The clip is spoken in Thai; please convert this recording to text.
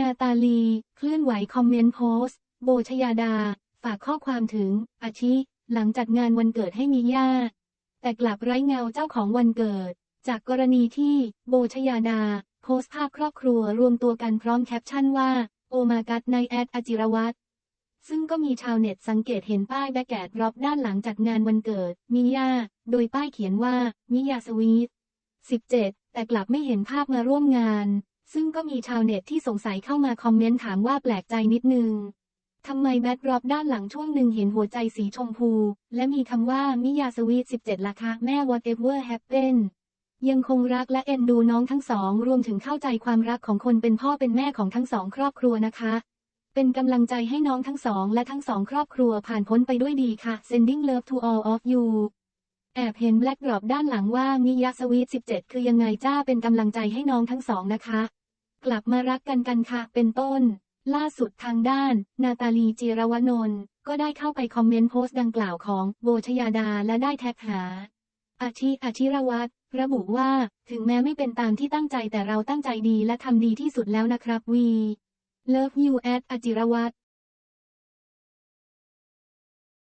นาตาลี เคลื่อนไหวคอมเมนต์โพสต์ โบชยาดา ฝากข้อความถึง อาชิ หลังจัดงานวันเกิดให้มิยาแต่กลับไร้เงาเจ้าของวันเกิด จากกรณีที่โบชยาดา โพสต์ภาพครอบครัวรวมตัวกันพร้อมแคปชั่นว่า โอมากัสในแอดอจิรวัตรซึ่งก็มีชาวเน็ตสังเกตเห็นป้ายแบ็กแกดรอกด้านหลังจัดงานวันเกิด มิยา โดยป้ายเขียนว่า มิยาสวีท 17 แต่กลับไม่เห็นภาพมาร่วมงาน ซึ่งก็มีชาวเน็ตที่สงสัยเข้ามาคอมเมนต์ถามว่าแปลกใจนิดนึงทำไมแบ็กดรอปด้านหลังช่วงหนึ่งเห็นหัวใจสีชมพู และมีคำว่ามิยาสวีท17ล่ะคะแม่ whatever happen ยังคงรักและเอ็นดูน้องทั้งสอง รวมถึงเข้าใจความรักของคนเป็นพ่อเป็นแม่ของทั้งสองครอบครัวนะคะ เป็นกำลังใจให้น้องทั้งสอง และทั้งสองครอบครัวผ่านพ้นไปด้วยดีค่ะ sending love to all of you แอบเห็นแบล็กดรอปด้านหลังว่ามิยาสวีท17 คือยังไงจ้าเป็นกำลังใจให้น้องทั้งสองนะคะ กลับมารักกันกันค่ะ เป็นต้น ล่าสุดทางด้าน นาตาลีจีรวนนท์ก็ได้เข้าไปคอมเมนต์โพสต์ดังกล่าวของโบชยาดาและได้แท็กหา อาชิอาชิรวัตรระบุว่า ถึงแม้ไม่เป็นตามที่ตั้งใจแต่เราตั้งใจดีและทำดีที่สุดแล้วนะครับวี Love you at อจิรวัตร